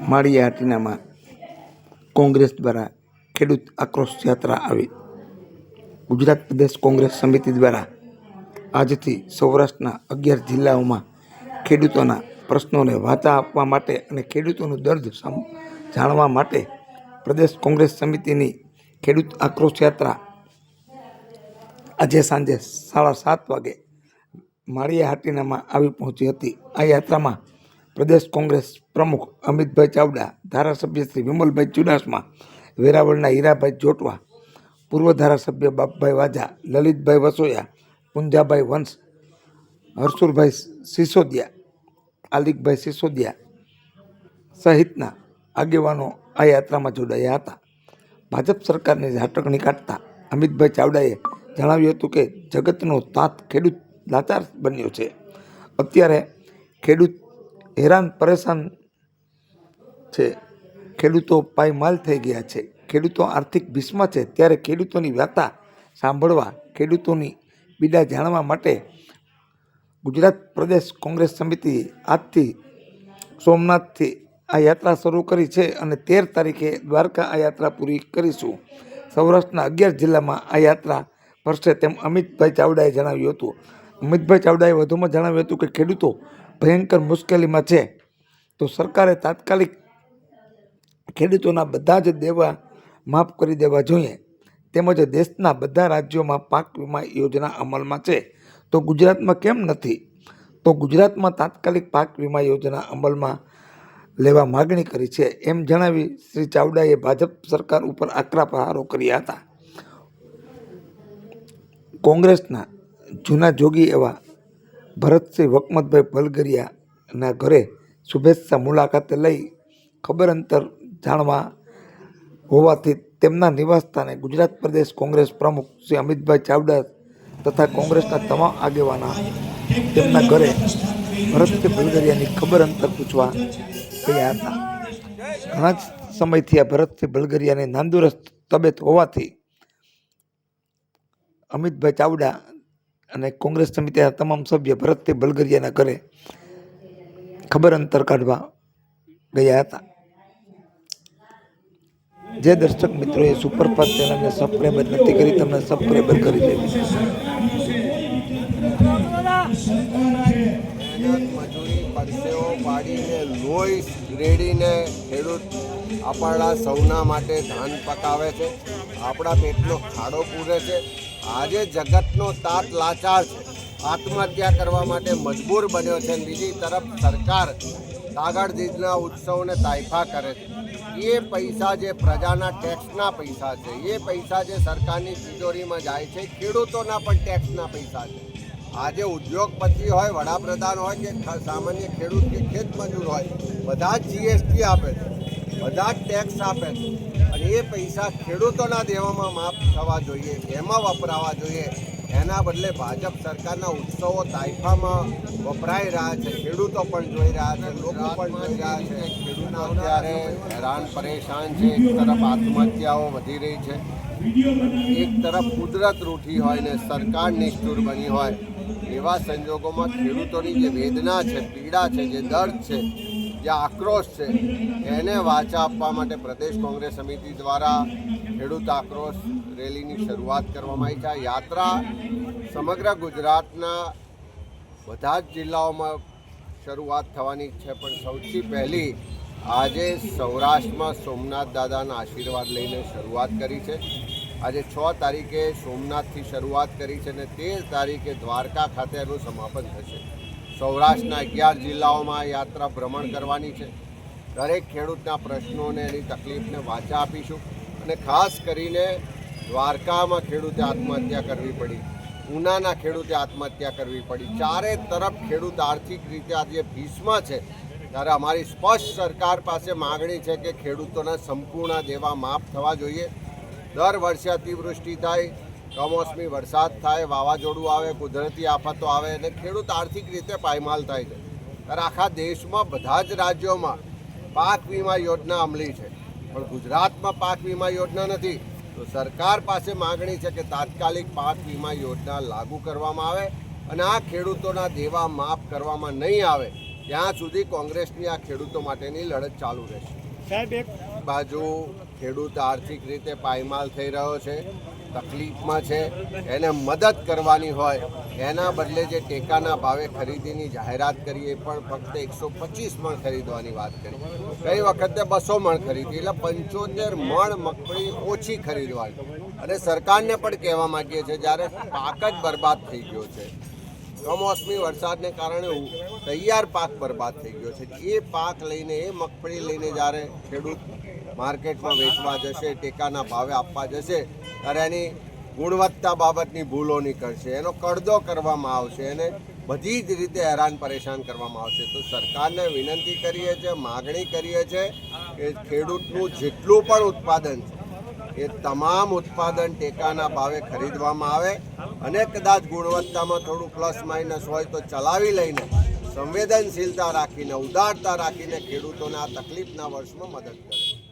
માળિયા હાટીનામાં કોંગ્રેસ દ્વારા ખેડૂત આક્રોશ યાત્રા આવી. ગુજરાત પ્રદેશ કોંગ્રેસ સમિતિ દ્વારા આજથી સૌરાષ્ટ્રના અગિયાર જિલ્લાઓમાં ખેડૂતોના પ્રશ્નોને વાચા આપવા માટે અને ખેડૂતોનું દર્દ જાણવા માટે પ્રદેશ કોંગ્રેસ સમિતિની ખેડૂત આક્રોશ યાત્રા આજે સાંજે સાડા સાત વાગે માળિયા હાટીનામાં આવી પહોંચી હતી. આ યાત્રામાં પ્રદેશ કોંગ્રેસ પ્રમુખ અમિતભાઈ ચાવડા, ધારાસભ્ય શ્રી વિમલભાઈ ચુડાસમા, વેરાવળના હીરાભાઈ જોટવા, પૂર્વ ધારાસભ્ય બાપભાઈ વાજા લલિતભાઈ વસોયા, પુંજાભાઈ વંશ, હરસુરભાઈ સિસોદિયા, આલિકભાઈ સિસોદિયા સહિતના આગેવાનો આ યાત્રામાં જોડાયા હતા. ભાજપ સરકારની ઝાટકણી કાઢતા અમિતભાઈ ચાવડાએ જણાવ્યું હતું કે જગતનો તાત ખેડૂત લાચાર બન્યો છે. અત્યારે ખેડૂત હેરાન પરેશાન છે. ખેડૂતો પાયમાલ થઈ ગયા છે. ખેડૂતો આર્થિક ભીસમાં છે. ત્યારે ખેડૂતોની વાર્તા સાંભળવા ખેડૂતોની પીડા જાણવા માટે ગુજરાત પ્રદેશ કોંગ્રેસ સમિતિ આજથી સોમનાથથી આ યાત્રા શરૂ કરી છે અને તેર તારીખે દ્વારકા આ યાત્રા પૂરી કરીશું. સૌરાષ્ટ્રના અગિયાર જિલ્લામાં આ યાત્રા ફરશે તેમ અમિતભાઈ ચાવડાએ જણાવ્યું હતું. અમિતભાઈ ચાવડાએ વધુમાં જણાવ્યું હતું કે ખેડૂતો ભયંકર મુશ્કેલીમાં છે. તો સરકારે તાત્કાલિક ખેડૂતોના બધા જ દેવા માફ કરી દેવા જોઈએ. તેમજ દેશના બધા રાજ્યોમાં પાક વીમા યોજના અમલમાં છે. તો ગુજરાતમાં કેમ નથી? તો ગુજરાતમાં તાત્કાલિક પાક વીમા યોજના અમલમાં લેવા માગણી કરી છે. એમ જણાવી શ્રી ચાવડાએ ભાજપ સરકાર ઉપર આકરા પ્રહારો કર્યા હતા. કોંગ્રેસના જૂના જોગી એવા ભરતસિંહ વકમતભાઈ ભલગરિયાના ઘરે શુભેચ્છા મુલાકાતે લઈ ખબર અંતર જાણવા હોવાથી તેમના નિવાસસ્થાને ગુજરાત પ્રદેશ કોંગ્રેસ પ્રમુખ શ્રી અમિતભાઈ ચાવડા તથા કોંગ્રેસના તમામ આગેવાના તેમના ઘરે ભરતસિંહ ભલગરિયાની ખબર અંતર પૂછવા ગયા હતા. ઘણા જ સમયથી આ ભરતસિંહ ભલગરિયાની નાંદુરસ્ત તબિયત હોવાથી અમિતભાઈ ચાવડા અને કોંગ્રેસ સમિતિના તમામ સભ્ય ભરતભાઈ બલગરિયાના ઘરે ખબર અંતર કાઢવા ગયા હતા. જે દર્શક મિત્રોએ સુપરફાસ્ટ ચેનલને સબસ્ક્રાઈબર નથી કરી, તમને સબસ્ક્રાઈબર કરી દેવી લોહી રેડીને ખેડૂત આપણા સૌના માટે ધાન પકાવે છે આપણા પેટનો ખાડો પૂરે છે. આજે જગતનો તાત લાચાર છે. આત્મહત્યા કરવા માટે મજબૂર બન્યો છે. બીજી તરફ સરકાર કાગળ દીજના ઉત્સવને તાઇફા કરે છે. એ પૈસા જે પ્રજાના ટેક્સના પૈસા છે, એ પૈસા જે સરકારની તિજોરીમાં જાય છે, ખેડૂતોના પણ ટેક્સના પૈસા છે. આજે ઉદ્યોગપતિ હોય, વડાપ્રધાન હોય કે સામાન્ય ખેડૂત કે ખેત મજૂર હોય, બધા જ જીએસટી આપે છે. બધા ટેક્સ આપે છે. અને એ પૈસા ખેડૂતોના દેવામાં માફ થવા જોઈએ, એમાં વપરાવા જોઈએ. એના બદલે ભાજપ સરકારના ઉત્સવો તાઇફામાં વપરાઈ રહ્યા છે. ખેડૂતો પણ જોઈ રહ્યા છે, લોકો પણ જોઈ રહ્યા છે. ખેડૂતો અત્યારે હેરાન, પરેશાન છે. એક તરફ આત્મહત્યાઓ વધી રહી છે. એક તરફ કુદરત રૂઠી હોય ને સરકાર નિષ્ઠુર બની હોય. એવા સંજોગોમાં ખેડૂતોની જે વેદના છે, પીડા છે, જે દર્દ છે જે આક્રોશ છે, એને વાચા આપવા માટે પ્રદેશ કોંગ્રેસ સમિતિ દ્વારા ખેડૂત આક્રોશ રેલીની શરૂઆત કરવામાં આવી છે. આ યાત્રા સમગ્ર ગુજરાતના બધા જ જિલ્લાઓમાં શરૂઆત થવાની છે, પણ સૌથી પહેલી આજે સૌરાષ્ટ્રમાં સોમનાથ દાદાના આશીર્વાદ લઈને શરૂઆત કરી છે. આજે છ તારીખે સોમનાથથી શરૂઆત કરી છે અને તેર તારીખે દ્વારકા ખાતે એનું સમાપન થશે. સૌરાષ્ટ્રના અગિયાર જિલ્લાઓમાં યાત્રા ભ્રમણ કરવાની છે. દરેક ખેડૂતના પ્રશ્નોને એની તકલીફને વાચા આપીશું અને ખાસ કરીને દ્વારકામાં ખેડૂતે આત્મહત્યા કરવી પડી, ઉનાના ખેડૂતે આત્મહત્યા કરવી પડી. ચારે તરફ ખેડૂત આર્થિક રીતે આજે ભીસમાં છે. ત્યારે અમારી સ્પષ્ટ સરકાર પાસે માગણી છે કે ખેડૂતોના સંપૂર્ણ દેવા માફ થવા જોઈએ. દર વર્ષે અતિવૃષ્ટિ થાય કમોસમી વરસાદ થાય વાવાઝોડું આવે કુદરતી આફતો આવે અને ખેડૂત આર્થિક રીતે પાયમાલ થાય છે. ત્યારે આખા દેશમાં બધા જ રાજ્યોમાં પાક વીમા યોજના અમલી છે. પણ ગુજરાતમાં પાક વીમા યોજના નથી. તો સરકાર પાસે માગણી છે કે તાત્કાલિક પાક વીમા યોજના લાગુ કરવામાં આવે અને આ ખેડૂતોના દેવા માફ કરવામાં નહીં આવે. ત્યાં સુધી કોંગ્રેસની આ ખેડૂતો માટેની લડત ચાલુ રહેશે. સાહેબ એક બાજુ ખેડૂત આર્થિક રીતે પાયમાલ થઈ રહ્યો છે, તકલીફમાં છે, એને મદદ કરવાની હોય, એના બદલે જે ટેકાના ભાવે ખરીદીની જાહેરાત કરીએ પણ ફક્ત એકસો પચીસ મણ ખરીદવાની વાત કરી. ગઈ વખતે બસો મણ ખરીદી, એટલે પંચોતેર મણ મગફળી ઓછી ખરીદવાની. અને સરકારને પણ કહેવા માંગીએ છીએ, જ્યારે પાક જ બરબાદ થઈ ગયો છે કમોસમી વરસાદને કારણે તૈયાર પાક બરબાદ થઈ ગયો છે. એ પાક લઈને એ મગફળી લઈને જ્યારે ખેડૂત માર્કેટમાં વેચવા જશે, ટેકાના ભાવે આપવા જશે, ત્યારે એની ગુણવત્તા બાબતની ભૂલો નીકળશે. એનો કડદો કરવામાં આવશે, એને બધી જ રીતે હેરાન પરેશાન કરવામાં આવશે. તો સરકારને વિનંતી કરીએ છીએ, માગણી કરીએ છીએ કે ખેડૂતનું જેટલું પણ ઉત્પાદન છે એ તમામ ઉત્પાદન ટેકાના ભાવે ખરીદવામાં આવે અને કદાચ ગુણવત્તામાં થોડું પ્લસ માઇનસ હોય તો ચલાવી લઈને સંવેદનશીલતા રાખીને, ઉદારતા રાખીને ખેડૂતોને આ તકલીફના વર્ષમાં મદદ કરે.